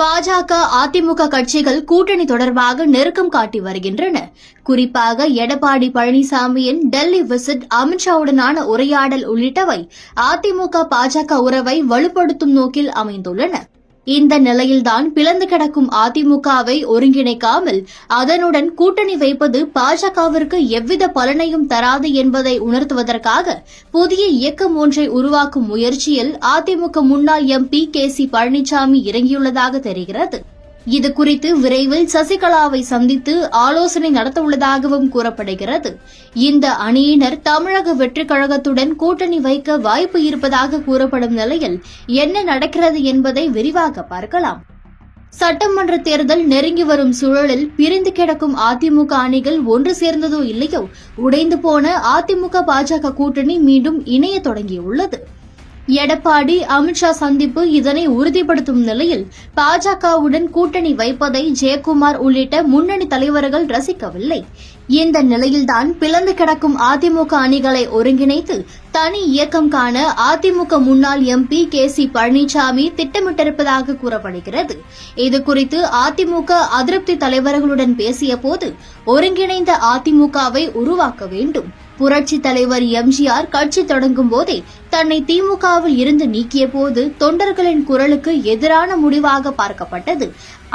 பாஜக அதிமுக கட்சிகள் கூட்டணி தொடர்பாக நெருக்கம் காட்டி வருகின்றன. குறிப்பாக எடப்பாடி பழனிசாமியின் டெல்லி விசிட் அமித்ஷாவுடனான உரையாடல் உள்ளிட்டவை அதிமுக பாஜக உறவை வலுப்படுத்தும் நோக்கில் அமைந்துள்ளன. இந்த நிலையில்தான் பிளந்து கிடக்கும் அதிமுகவை ஒருங்கிணைக்காமல் அதனுடன் கூட்டணி வைப்பது பாஜகவிற்கு எவ்வித பலனையும் தராது என்பதை உணர்த்துவதற்காக புதிய இயக்கம் ஒன்றை உருவாக்கும் முயற்சியில் அதிமுக முன்னாள் எம்பி கே சி பழனிசாமி இறங்கியுள்ளதாக தெரிகிறது. இது குறித்து விரைவில் சசிகலாவை சந்தித்து ஆலோசனை நடத்தவுள்ளதாகவும் கூறப்படுகிறது. இந்த அணியினர் தமிழக வெற்றிக் கழகத்துடன் கூட்டணி வைக்க வாய்ப்பு இருப்பதாக கூறப்படும் நிலையில் என்ன நடக்கிறது என்பதை விரிவாக பார்க்கலாம். சட்டமன்ற தேர்தல் நெருங்கி வரும் சூழலில் பிரிந்து கிடக்கும் அதிமுக அணிகள் ஒன்று சேர்ந்ததோ இல்லையோ உடைந்து போன அதிமுக பாஜக கூட்டணி மீண்டும் இணைய தொடங்கியுள்ளது. எடப்பாடி அமித்ஷா சந்திப்பு இதனை உறுதிப்படுத்தும் நிலையில் பாஜகவுடன் கூட்டணி வைப்பதை ஜெயக்குமார் உள்ளிட்ட முன்னணி தலைவர்கள் ரசிக்கவில்லை. இந்த நிலையில்தான் பிளந்து கிடக்கும் அதிமுக அணிகளை ஒருங்கிணைத்து தனி இயக்கம் காண அதிமுக முன்னாள் எம்பி கே சி பழனிசாமி திட்டமிட்டிருப்பதாக கூறப்படுகிறது. இதுகுறித்து அதிமுக அதிருப்தி தலைவர்களுடன் பேசிய போது ஒருங்கிணைந்த அதிமுகவை உருவாக்க வேண்டும். புரட்சி தலைவர் எம்ஜிஆர் கட்சி தொடங்கும் போதே தன்னை திமுகவில் இருந்து நீக்கிய போது தொண்டர்களின் குரலுக்கு எதிரான முடிவாக பார்க்கப்பட்டது.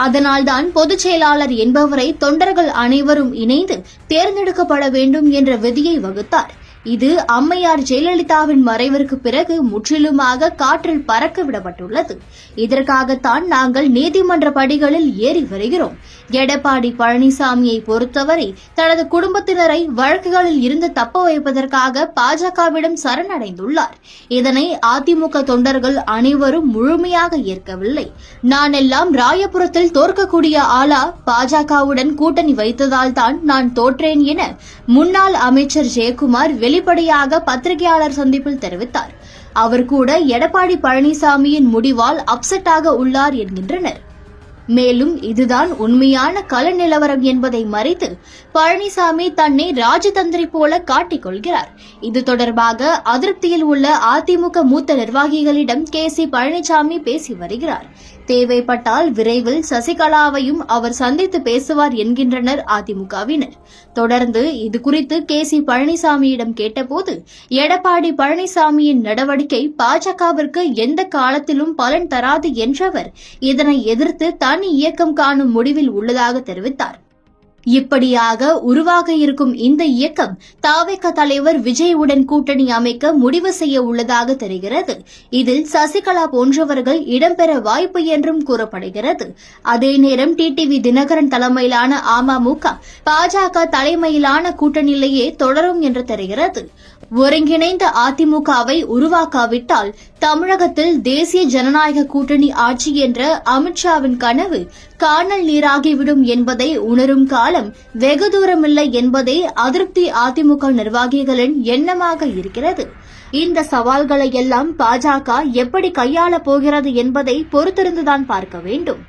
அதனால்தான் பொதுச் செயலாளர் என்பவரை தொண்டர்கள் அனைவரும் இணைந்து தேர்ந்தெடுக்கப்பட வேண்டும் என்ற விதியை வகுத்தார். இது அம்மையார் ஜெயலலிதாவின் மறைவிற்கு பிறகு முற்றிலுமாக காற்றில் பறக்க விடப்பட்டுள்ளது இதற்காகத்தான் நாங்கள் நீதிமன்ற படிகளில் ஏறி வருகிறோம். எடப்பாடி பழனிசாமியை பொறுத்தவரை தனது குடும்பத்தினரை வழக்குகளில் இருந்து தப்ப வைப்பதற்காக பாஜகவிடம் சரணடைந்துள்ளார். இதனை அதிமுக தொண்டர்கள் அனைவரும் முழுமையாக ஏற்கவில்லை. நான் எல்லாம் ராயபுரத்தில் தோற்கக்கூடிய ஆளா பாஜகவுடன் கூட்டணி வைத்ததால் தான் நான் தோற்றேன் என முன்னாள் அமைச்சர் ஜெயக்குமார் வெளிப்படையாக பத்திரிகையாளர் சந்திப்பில் தெரிவித்தார். அவர் கூட எடப்பாடி பழனிசாமியின் முடிவால் அப்செட்டாக உள்ளார் என்கின்றனர். மேலும் இதுதான் உண்மையான கள நிலவரம் என்பதை மறைத்து பழனிசாமி தன்னை ராஜதந்திரி போல காட்டிக் கொள்கிறார் இது தொடர்பாக அதிருப்தியில் உள்ள அதிமுக மூத்த நிர்வாகிகளிடம் கே சி பழனிசாமி பேசி வருகிறார். தேவைப்பட்டால் விரைவில் சசிகலாவையும் அவர் சந்தித்து பேசுவார் என்கின்றனர் அதிமுகவினர். தொடர்ந்து இதுகுறித்து கே சி பழனிசாமியிடம் கேட்டபோது எடப்பாடி பழனிசாமியின் நடவடிக்கை பாஜகவிற்கு எந்த காலத்திலும் பலன் தராது என்றவர் இதனை எதிர்த்து இயக்கம் காணும் முடிவில் உள்ளதாக தெரிவித்தார். இப்படியாக உருவாக இருக்கும் இந்த இயக்கம் தாவேக தலைவர் விஜயுடன் கூட்டணி அமைக்க முடிவு செய்ய உள்ளதாக தெரிகிறது. இதில் சசிகலா போன்றவர்கள் இடம்பெற வாய்ப்பு என்றும் கூறப்படுகிறது. அதே நேரம் டிடிவி தினகரன் தலைமையிலான அமமுக பாஜக தலைமையிலான கூட்டணியிலேயே தொடரும் என்று தெரிகிறது. ஒருங்கிணைந்த அதிமுகவை உருவாக்காவிட்டால் தமிழகத்தில் தேசிய ஜனநாயக கூட்டணி ஆட்சி என்ற அமித்ஷாவின் கனவு காணல் நீராகிவிடும் என்பதை உணரும் காலம் வெகு தூரமில்லை என்பதே அதிருப்தி அதிமுக நிர்வாகிகளின் எண்ணமாக இருக்கிறது. இந்த சவால்களை எல்லாம் பாஜக எப்படி கையாளப் போகிறது என்பதை பொறுத்திருந்துதான் பார்க்க வேண்டும்.